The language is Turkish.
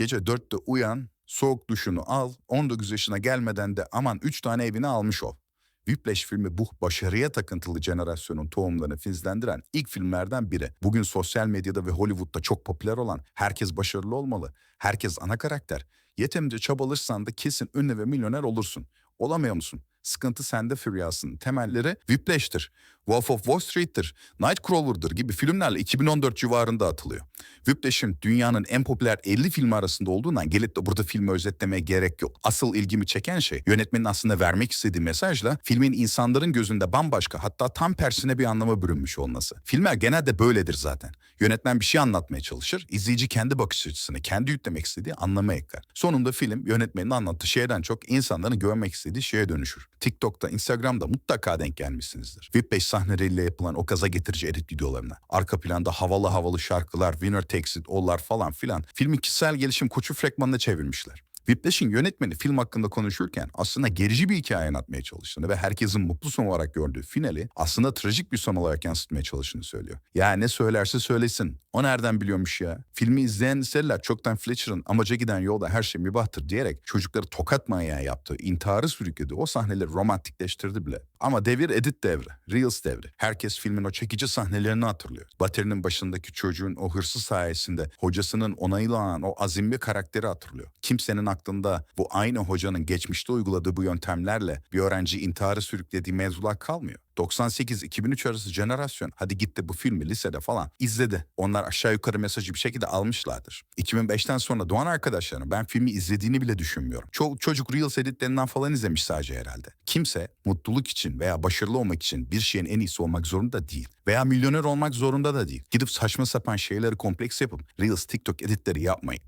Gece dörtte uyan, soğuk duşunu al, 19 yaşına gelmeden de aman 3 tane evini almış ol. Whiplash filmi bu başarıya takıntılı jenerasyonun tohumlarını filizlendiren ilk filmlerden biri. Bugün sosyal medyada ve Hollywood'da çok popüler olan herkes başarılı olmalı, herkes ana karakter. Yeterince çabalırsan da kesin ünlü ve milyoner olursun. Olamıyor musun? Sıkıntı sende Furyas'ın temelleri Whiplash'tir. Wolf of Wall Street'tir, Nightcrawler'dır gibi filmlerle 2014 civarında atılıyor. Whiplash'in dünyanın en popüler 50 filmi arasında olduğundan gelip de burada filmi özetlemeye gerek yok. Asıl ilgimi çeken şey yönetmenin aslında vermek istediği mesajla filmin insanların gözünde bambaşka hatta tam tersine bir anlama bürünmüş olması. Filmler genelde böyledir zaten. Yönetmen bir şey anlatmaya çalışır, izleyici kendi bakış açısını, kendi yüklemek istediği anlama ekler. Sonunda film yönetmenin anlattığı şeyden çok insanların görmek istediği şeye dönüşür. TikTok'ta, Instagram'da mutlaka denk gelmişsinizdir. Whiplash sahneleriyle yapılan o gaza getirici edit videolarına. Arka planda havalı havalı şarkılar, winner takes it, all'lar falan filan. Filmi kişisel gelişim koçu fragmanına çevirmişler. Whiplash'in yönetmeni film hakkında konuşurken aslında gerici bir hikaye anlatmaya çalıştığını ve herkesin mutlu son olarak gördüğü finali aslında trajik bir son olarak yansıtmaya çalıştığını söylüyor. Ya ne söylerse söylesin. O nereden biliyormuş ya? Filmi izleyen liseliler çoktan Fletcher'ın amaca giden yolda her şey mübahtır diyerek çocukları tokat manyağı yaptığı, intiharı sürükledi. O sahneleri romantikleştirdi bile. Ama devir edit devri, Reels devri. Herkes filmin o çekici sahnelerini hatırlıyor. Baterinin başındaki çocuğun o hırsı sayesinde hocasının onaylanan o azimli karakteri hatırlıyor. Kimsenin aklında bu aynı hocanın geçmişte uyguladığı bu yöntemlerle bir öğrenci intiharı sürüklediği mevzular kalmıyor. 98-2003 arası jenerasyon hadi gitti bu filmi lisede falan izledi. Onlar aşağı yukarı mesajı bir şekilde almışlardır. 2005'ten sonra doğan arkadaşlarım ben filmi izlediğini bile düşünmüyorum. Çoğu çocuk Reels editlerinden falan izlemiş sadece herhalde. Kimse mutluluk için veya başarılı olmak için bir şeyin en iyisi olmak zorunda değil. Veya milyoner olmak zorunda da değil. Gidip saçma sapan şeyleri kompleks yapıp Reels, TikTok editleri yapmayın.